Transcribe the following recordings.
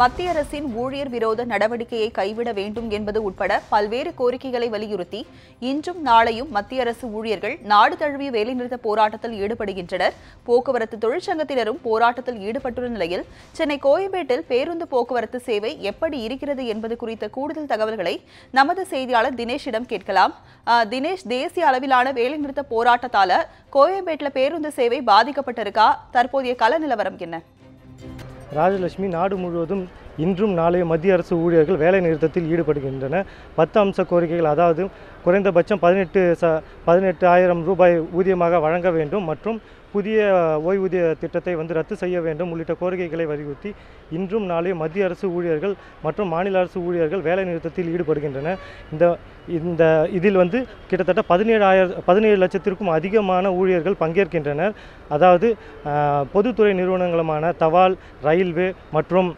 மத்திய அரசின் ஊழியர் விரோத நடவடிக்கையை கைவிட வேண்டும் என்பது உட்பட பல்வேறு கோரிக்கைகளை வலியுறுத்தி இன்றும் நாளையும் மத்திய அரசு ஊழியர்கள் நாடு தழுவிய வேலைநிறுத்த போராட்டத்தில் ஈடுபடுகின்றனர். போக்குவரத்து தொழிற்சங்கத்தினரும் போராட்டத்தில் ஈடுபட்டுள்ள நிலையில் சென்னை கோயம்பேட்டில் பேருந்து போக்குவரத்து சேவை எப்படி இருக்கிறது என்பது குறித்த கூடுதல் தகவல்களை நமது செய்தியாளர் தினேஷிடம் கேட்கலாம். தினேஷ் தேசிய அளவிலான வேலைநிறுத்த போராட்டத்தால கோயம்பேட்டில் பேருந்து சேவை பாதிக்கப்பட்டிருக்கா? தற்போதைய கள நிலவரம் என்ன? ராஜலட்சுமி நாடு முழுவதும் இன்றும் நாளைய மத்திய அரசு ஊழியர்கள் வேலை நிறுத்தத்தில் ஈடுபடுகின்றன. பத்து அம்ச கோரிக்கைகள் அதாவது குறைந்தபட்சம் பதினெட்டு ச பதினெட்டு ஆயிரம் ரூபாய் ஊதியமாக வழங்க வேண்டும் மற்றும் புதிய ஓய்வூதிய திட்டத்தை வந்து ரத்து செய்ய வேண்டும் உள்ளிட்ட கோரிக்கைகளை வலியுறுத்தி இன்றும் நாளை மத்திய அரசு ஊழியர்கள் மற்றும் மாநில அரசு ஊழியர்கள் வேலை நிறுத்தத்தில் ஈடுபடுகின்றன. இந்த இந்த இதில் வந்து கிட்டத்தட்ட பதினேழாயிரம் பதினேழு லட்சத்திற்கும் அதிகமான ஊழியர்கள் பங்கேற்கின்றனர். அதாவது பொதுத்துறை நிறுவனங்களுமான தபால் ரயில்வே மற்றும்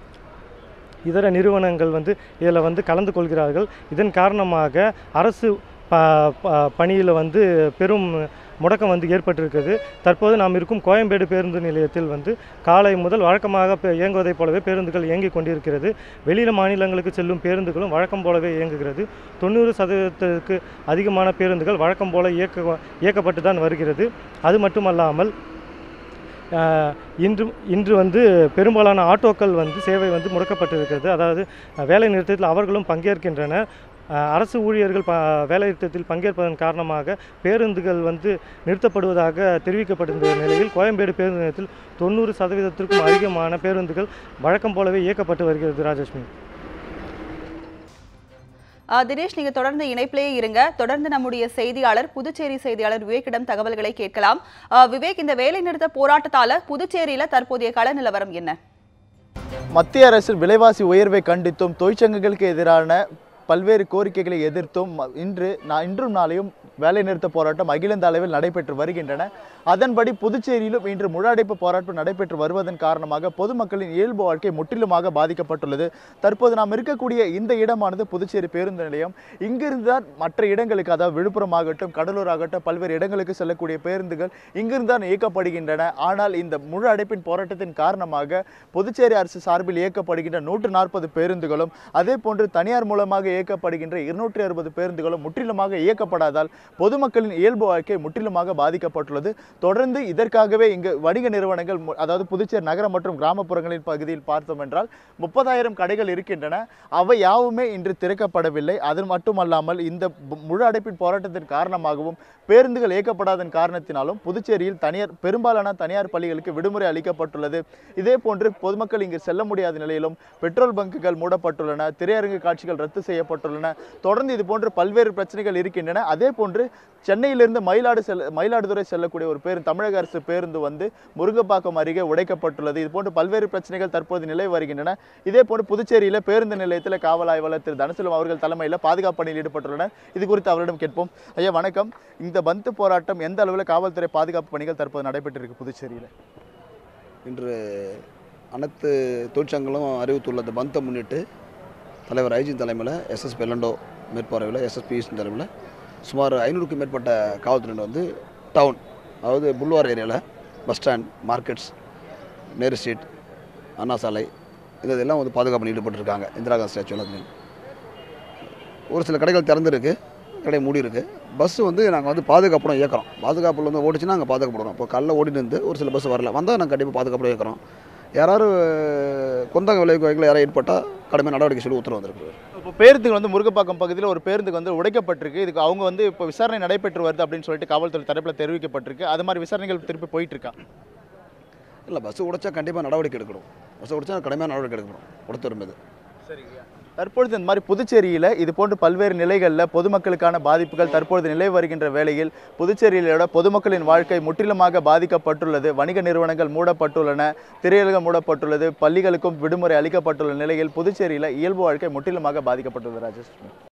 இதர நிறுவனங்கள் வந்து இதில் வந்து கலந்து கொள்கிறார்கள். இதன் காரணமாக அரசு ப ப- பணியில் வந்து பெரும் முடக்கம் வந்து ஏற்பட்டிருக்கிறது. தற்போது நாம் இருக்கும் கோயம்பேடு பேருந்து நிலையத்தில் வந்து காலை முதல் வழக்கமாக இயங்குவதைப் போலவே பேருந்துகள் இயங்கிக் கொண்டிருக்கிறது. வெளியில மாநிலங்களுக்கு செல்லும் பேருந்துகளும் வழக்கம் போலவே இயங்குகிறது. தொண்ணூறு சதவீதத்திற்கு அதிகமான பேருந்துகள் வழக்கம் போல இயக்க இயக்கப்பட்டு தான் வருகிறது. அது மட்டுமல்லாமல் இன்று இன்று வந்து பெரும்பாலான ஆட்டோக்கள் வந்து சேவை வந்து முடக்கப்பட்டிருக்கிறது. அதாவது வேலை நிறுத்தத்தில் அவர்களும் பங்கேற்கின்றனர். அரசு ஊழியர்கள் ப வேலை நிறுத்தத்தில் பங்கேற்பதன் காரணமாக பேருந்துகள் வந்து நிறுத்தப்படுவதாக தெரிவிக்கப்பட்டிருந்த நிலையில் கோயம்பேடு பேருந்து நிலையத்தில் தொண்ணூறு சதவீதத்திற்கும் அதிகமான பேருந்துகள் வழக்கம் போலவே இயக்கப்பட்டு வருகிறது ராஜலட்சுமி. ஆ, தினேஷ் நீங்க தொடர்ந்து இணைப்பிலேயே இருங்க. தொடர்ந்து நம்முடைய செய்தியாளர் புதுச்சேரி செய்தியாளர் விவேக்கிடம் தகவல்களை கேட்கலாம். விவேக் இந்த வேலை நிறுத்த போராட்டத்தால புதுச்சேரியில தற்போதைய கள நிலவரம் என்ன? மத்திய அரசு விலைவாசி உயர்வை கண்டித்தும் தொழிற்சங்கங்களுக்கு எதிரான பல்வேறு கோரிக்கைகளை எதிர்த்தும் இன்று நான் இன்றும் நாளையும் வேலைநிறுத்த போராட்டம் அகில இந்திய அளவில் நடைபெற்று வருகின்றன. அதன்படி புதுச்சேரியிலும் இன்று முழடைப்பு போராட்டம் நடைபெற்று வருவதன் காரணமாக பொதுமக்களின் இயல்பு வாழ்க்கை முற்றிலுமாக பாதிக்கப்பட்டுள்ளது. தற்போது நாம் இருக்கக்கூடிய இந்த இடமானது புதுச்சேரி பேருந்து நிலையம். இங்கிருந்து தான் மற்ற இடங்களுக்கு அதாவது விழுப்புரம் ஆகட்டும் கடலூர் ஆகட்டும் பல்வேறு இடங்களுக்கு செல்லக்கூடிய பேருந்துகள் இங்கிருந்து தான் இயக்கப்படுகின்றன. ஆனால் இந்த முழு அடைப்பின் போராட்டத்தின் காரணமாக புதுச்சேரி அரசு சார்பில் இயக்கப்படுகின்ற நூற்று நாற்பது பேருந்துகளும் அதே போன்று தனியார் மூலமாக இயக்கப்படுகின்ற இருநூற்றி அறுபது பேருந்துகளும் முற்றிலுமாக இயக்கப்படாதால் பொதுமக்களின் இயல்பு வாழ்க்கை முற்றிலுமாக பாதிக்கப்பட்டுள்ளது. தொடர்ந்து இதற்காகவே இங்கு வணிக நிறுவனங்கள் அதாவது புதுச்சேரி நகரம் மற்றும் கிராமப்புறங்களின் பகுதியில் பார்த்தோம் என்றால் முப்பதாயிரம் கடைகள் இருக்கின்றன. அவை யாவுமே இன்று திறக்கப்படவில்லை. அது மட்டுமல்லாமல் இந்த முழு அடைப்பின் போராட்டத்தின் காரணமாகவும் பேருந்துகள் இயக்கப்படாதன் காரணத்தினாலும் புதுச்சேரியில் தனியார் பெரும்பாலான தனியார் பள்ளிகளுக்கு விடுமுறை அளிக்கப்பட்டுள்ளது. இதே போன்று பொதுமக்கள் இங்கு செல்ல முடியாத நிலையிலும் பெட்ரோல் பங்குகள் மூடப்பட்டுள்ளன. திரையரங்கு காட்சிகள் ரத்து செய்யப்பட்டுள்ளன. தொடர்ந்து இது போன்று பல்வேறு பிரச்சனைகள் இருக்கின்றன. அதே போன்று சென்னையிலிருந்து மயிலாடு செல்ல மயிலாடுதுறை செல்லக்கூடிய ஒரு பேருந்து தமிழக அரசு பேருந்து வந்து முருங்கப்பாக்கம் அருகே உடைக்கப்பட்டுள்ளது. இது போன்ற பல்வேறு பிரச்சனைகள் தற்போது நிலை வருகின்றன. இதே போன்று புதுச்சேரியில் பேருந்து நிலையத்தில் காவல் ஆய்வாளர் திரு தனசெல்வம் அவர்கள் தலைமையில் பாதுகாப்பு பணியில் ஈடுபட்டுள்ளனர். இது குறித்து அவரிடம் கேட்போம். ஐயா வணக்கம். இந்த பந்து போராட்டம் எந்த அளவில் காவல்துறை பாதுகாப்பு பணிகள் தற்போது நடைபெற்றிருக்கு புதுச்சேரியில்? இன்று அனைத்து தொழிற்சங்கங்களும் அறிவித்துள்ள இந்த பந்தை முன்னிட்டு தலைவர் ஐஜின் தலைமையில் எஸ்எஸ் பெல்லண்டோ மேற்பார்வையில் எஸ்எஸ்பி தலைமையில் சுமார் ஐநூறுக்கும் மேற்பட்ட காவல்துறையினர் வந்து டவுன் அதாவது புல்வார் ஏரியாவில் bus stand markets Nehru street Anna Salai இதெல்லாம் வந்து பாதுகாப்பு ஈடுபட்டிருக்காங்க. இந்திரா காந்தி ஸ்டாச்சு எல்லாத்துலேயும். ஒரு சில கடைகள் திறந்துருக்கு கடை மூடி இருக்கு பஸ் வந்து நாங்கள் வந்து பாதுகாப்புடன் இயக்கிறோம். பாதுகாப்பில் வந்து ஓடிச்சுன்னா நாங்கள் பாதுகாப்படுறோம் இப்போ காலைல ஓடிட்டு இருந்து ஒரு சில பஸ் வரல. வந்தால் நாங்கள் கண்டிப்பாக பாதுகாப்புடன் இயக்கிறோம். யாராவது கொந்தக விளைவிக்க வகையில் யாராவது ஏற்பட்டால் கடுமையான நடவடிக்கை சொல்லி உத்தரவு வந்திருக்கு இப்போ பேருந்துகள் வந்து முருங்கப்பாக்கம் பகுதியில் ஒரு பேருந்துக்கு வந்து உடைக்கப்பட்டிருக்கு. இதுக்கு அவங்க வந்து இப்போ விசாரணை நடைபெற்று வருது அப்படின்னு சொல்லிட்டு காவல்துறை தரப்பில் தெரிவிக்கப்பட்டிருக்கு. அது மாதிரி விசாரணைகள் திருப்பி போயிட்டு இருக்கா இல்லை பஸ் உடைச்சா கண்டிப்பாக நடவடிக்கை எடுக்கணும். பஸ் உடைச்சா கடுமையான நடவடிக்கை எடுக்கணும். உடத்தரும் மீது தற்பொழுது இந்த மாதிரி புதுச்சேரியில் இது போன்று பல்வேறு நிலைகளில் பொதுமக்களுக்கான பாதிப்புகள் தற்பொழுது நிலை வருகின்ற வேளையில் புதுச்சேரியிலோட பொதுமக்களின் வாழ்க்கை முற்றிலுமாக பாதிக்கப்பட்டுள்ளது. வணிக நிறுவனங்கள் மூடப்பட்டுள்ளன. திரையரங்கம் மூடப்பட்டுள்ளது. பள்ளிகளுக்கும் விடுமுறை அளிக்கப்பட்டுள்ள நிலையில் புதுச்சேரியில் இயல்பு வாழ்க்கை முற்றிலுமாக பாதிக்கப்பட்டுள்ளது ராஜஸ்மி